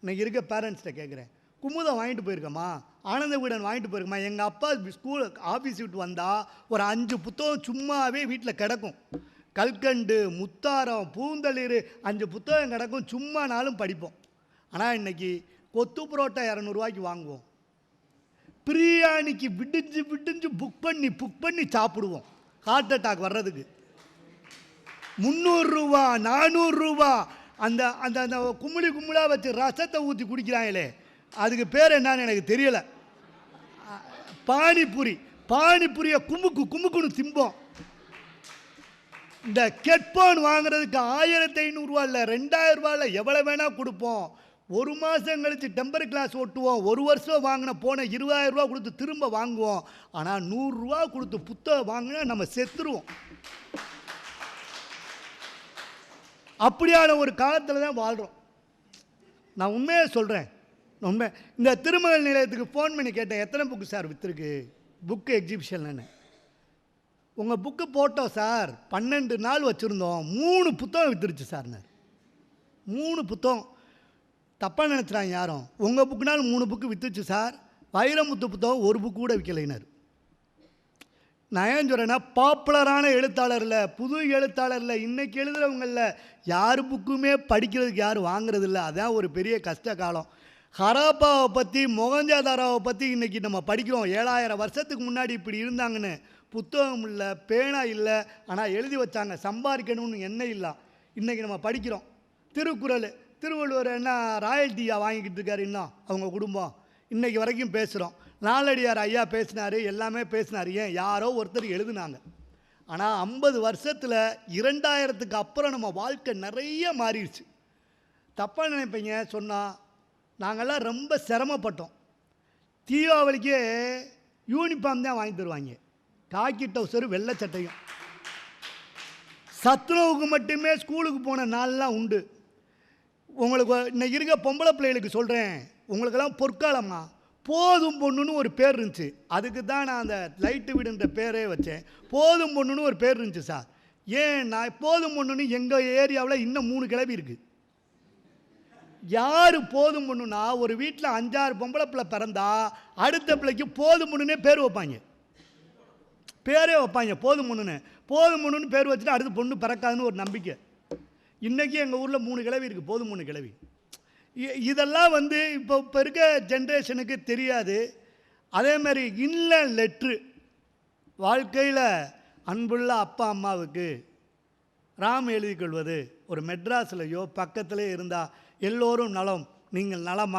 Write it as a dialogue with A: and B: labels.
A: இன்னைக்கு இருக்க பேரண்ட்ஸ்கிட்ட கேட்குறேன். குமுதம் வாங்கிட்டு போயிருக்கம்மா. ஆனந்த வீடன் வாங்கிட்டு போயிருக்கம்மா. எங்கள் அப்பா ஸ்கூல் ஆஃபீஸ் விட்டு வந்தால் ஒரு அஞ்சு புத்தகம் சும்மாவே வீட்டில் கிடக்கும். கல்கண்டு முத்தாரம் பூந்தளிர் அஞ்சு புத்தகம் கிடக்கும். சும்மானாலும் படிப்போம். ஆனால் இன்னைக்கு கொத்து புரோட்டா இரநூறுவாய்க்கு வாங்குவோம். பிரியாணிக்கு விடிஞ்சு விடிஞ்சு புக் பண்ணி புக் பண்ணி சாப்பிடுவோம். ஹார்ட் அட்டாக் வர்றதுக்கு. முந்நூறுரூவா நானூறுரூவா அந்த அந்த அந்த கும்மிளி கும்மிளாக வச்சு ரசத்தை ஊற்றி குடிக்கிறாங்களே அதுக்கு பேர் என்னன்னு எனக்கு தெரியலை. பானிபூரி. பானிபூரியை குமுக்கு குமுக்குன்னு திம்போம். இந்த கெட்போன் வாங்குறதுக்கு ஆயிரத்தி ஐநூறுரூவா இல்லை ரெண்டாயிரம் எவ்வளோ வேணால் கொடுப்போம். ஒரு மாதம் கழித்து டெம்பர் கிளாஸ் ஓட்டுவோம். ஒரு வருஷம் வாங்கின போன இருபதாயிரம் ரூபா கொடுத்து திரும்ப வாங்குவோம். ஆனால் நூறுரூவா கொடுத்து புத்தகம் வாங்கினா நம்ம செத்துருவோம். அப்படியான ஒரு காலத்தில் தான் வாழ்கிறோம் நான் உண்மையாக சொல்கிறேன் உண்மை இந்த திருமகள் நிலையத்துக்கு ஃபோன் பண்ணி கேட்டேன் எத்தனை புக்கு சார் விற்றுருக்கு புக்கு எக்ஸிபிஷன்லன்னு உங்கள் புக்கு போட்டோம் சார் பன்னெண்டு நாள் வச்சுருந்தோம் மூணு புத்தகம் விற்றுருச்சு சார்னார் மூணு புத்தகம். தப்பாக நினச்சிட்றாங்க யாரும். உங்கள் புக்குனாலும் மூணு புக்கு விற்றுச்சு சார் வைரமுத்து புத்தகம் ஒரு புக்கு கூட விற்கலைனார் நான் ஏன் சொல்கிறேன்னா பாப்புலரான எழுத்தாளரில் புது எழுத்தாளரில் இன்றைக்கி எழுதுகிறவங்களில் யார் புக்குமே படிக்கிறதுக்கு யாரும் வாங்குறதில்ல. அதான் ஒரு பெரிய கஷ்ட காலம் ஹராப்பாவை பற்றி மொகஞ்சாதாராவை பற்றி இன்றைக்கி நம்ம படிக்கிறோம். ஏழாயிரம் வருஷத்துக்கு முன்னாடி இப்படி இருந்தாங்கன்னு. புத்தகம் இல்லை பேனா இல்லை ஆனால் எழுதி வச்சாங்க. சம்பாதிக்கணும்னு எண்ணம் இல்லை. இன்றைக்கி நம்ம படிக்கிறோம். திருக்குறள் திருவள்ளுவர் என்ன ராயல்ட்டியாக வாங்கிக்கிட்டு இருக்காரு இன்னும் அவங்க குடும்பம். இன்றைக்கி வரைக்கும் பேசுகிறோம் நாலடியார் ஐயா பேசினார் எல்லாமே பேசினார். ஏன்? யாரோ ஒருத்தர் எழுதுனாங்க. ஆனால் ஐம்பது வருஷத்தில் இரண்டாயிரத்துக்கு அப்புறம் நம்ம வாழ்க்கை நிறைய மாறிடுச்சு. தப்பாக நினைப்பீங்க சொன்னால் நாங்கள்லாம் ரொம்ப சிரமப்பட்டோம். தீபாவளிக்கே யூனிஃபார்ம் தான் வாங்கி தருவாங்க. காக்கி டவுசரு வெள்ளை சட்டையும். சத்துணவுக்கு மட்டுமே ஸ்கூலுக்கு போன நாள்லாம் உண்டு. உங்களுக்கு இன்னைக்கு இருக்க பொம்பளை பிள்ளைகளுக்கு சொல்கிறேன் உங்களுக்கெல்லாம் பொற்காலம்மா. போதும் பொண்ணுன்னு ஒரு பேர் இருந்துச்சு. அதுக்கு தான் நான் அந்த லைட்டு வீடுன்ற பேரே வச்சேன். போதும் பொண்ணுன்னு ஒரு பேர் இருந்துச்சு சார். ஏன் நான் போதும் பொண்ணுன்னு எங்கள் ஏரியாவில் இன்னும் மூணு கிளவி இருக்குது யார் போதும் பொண்ணுன்னா ஒரு வீட்டில் அஞ்சாறு பொம்பளை பிள்ளை பிறந்தா அடுத்த பிள்ளைக்கு போதும் பொண்ணுன்னே பேர் வைப்பாங்க. பேரே வைப்பாங்க போதும் பொண்ணுன்னு. போதும் பொண்ணுன்னு பேர் வச்சுட்டு அடுத்து பொண்ணு பிறக்காதுன்னு ஒரு நம்பிக்கை. இன்றைக்கி எங்கள் ஊரில் மூணு கிளவி இருக்குது போதும் மூணு கிழவி இதெல்லாம் வந்து இப்போ இப்போ இருக்க ஜென்ரேஷனுக்கு தெரியாது. அதே மாதிரி இல்ல லெட்ரு வாழ்க்கையில் அன்புள்ள அப்பா அம்மாவுக்கு ராம் எழுதி கொள்வது ஒரு மெட்ராஸ்லையோ பக்கத்திலே இருந்தால் எல்லோரும் நலம் நீங்கள் நலமா?